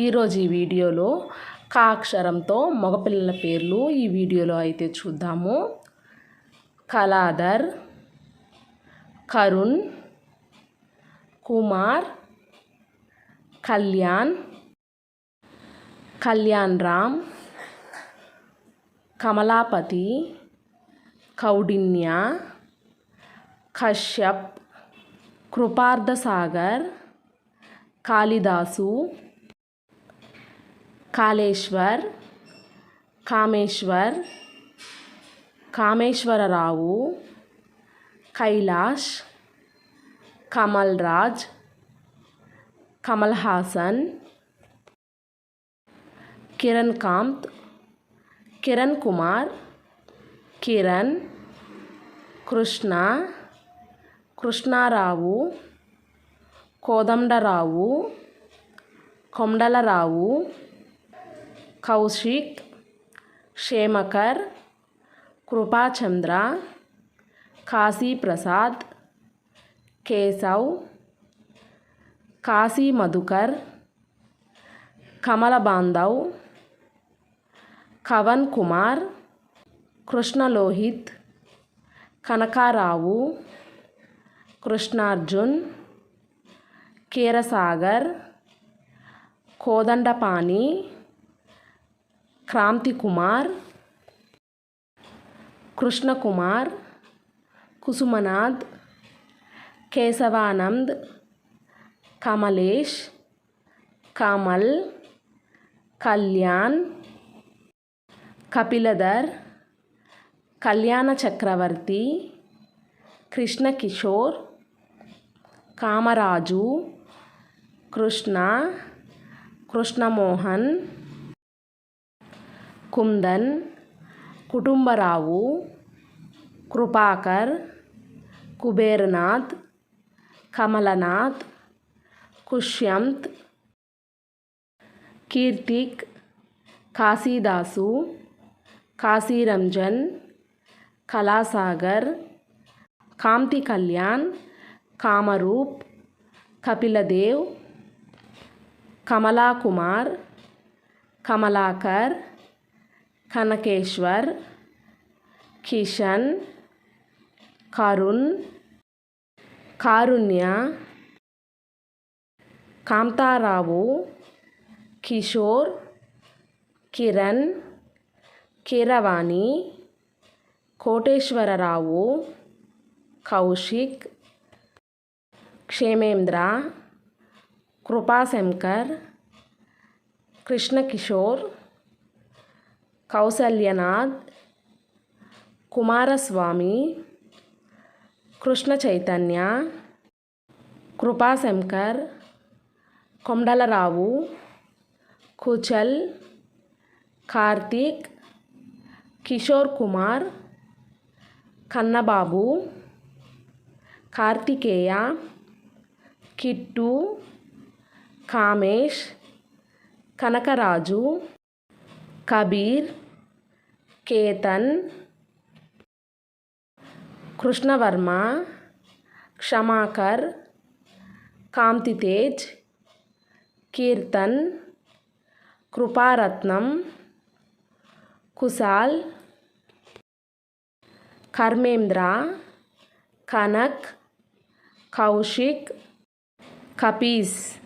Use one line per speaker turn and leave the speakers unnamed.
ఈరోజు ఈ వీడియోలో కా అక్షరంతో మగపిల్లల పేర్లు ఈ వీడియోలో అయితే చూద్దాము. కలాదర్ కరుణ్ కుమార్ కళ్యాణ్ కళ్యాణ్ రామ్ కమలాపతి కౌడిన్య కశ్యప్ కృపార్థసాగర్ కాళిదాసు కాళేశ్వర్ కామేశ్వర్ కామేశ్వరరావు కైలాష్ కమల్ రాజ్ కమల్ హాసన్ కిరణ్ కాంత్ కిరణ్ కుమార్ కిరణ్ కృష్ణ కృష్ణారావు కోదండరావు కొండలరావు కౌశిక్ క్షేమకర్ కృపాచంద్ర కాశీప్రసాద్ కేశవ్ కాశీ మధుకర్ కమల బాంధవ్ కవన్ కుమార్ కృష్ణలోహిత్ కనకారావు కృష్ణార్జున్ కీరసాగర్ కోదండపాణి క్రాంతి కుమార్ కృష్ణకుమార్ కుసుమనాథ్ కేశవానంద్ కమలేష్ కమల్ కళ్యాణ్ కపిలధర్ కళ్యాణ చక్రవర్తి కృష్ణ కిషోర్ కామరాజు కృష్ణ కృష్ణమోహన్ కుందన్ కుటుంబరావు కృపాకర్ కుబేర్నాథ్ కమలనాథ్ కుష్యంత్ కీర్తిక్ కాశీదాసు కాశీరంజన్ కళాసాగర్ కాంతి కళ్యాణ్ కామరూప్ కపిలదేవ్ కమలాకుమార్ కమలాకర్ కనకేశ్వర్ కిషన్ కరుణ్ కారుణ్య కాంతారావు కిషోర్ కిరణ్ కీరవాణి కోటేశ్వరరావు కౌశిక్ క్షేమేంద్ర కృపాశంకర్ కృష్ణకిషోర్ కౌసల్యనాథ్ కుమారస్వామి కృష్ణ చైతన్య కృపాశంకర్ కొండలరావు కుచల్ కార్తీక్ కిషోర్ కుమార్ కన్నబాబు కార్తికేయ కిట్టు కామేష్ కనకరాజు కబీర్ కేతన్ కృష్ణవర్మ క్షమాకర్ కాంతితేజ్ కీర్తన్ కృపారత్నం కుశాల్ కర్మేంద్ర కనక్ కౌశిక్ కపీస్.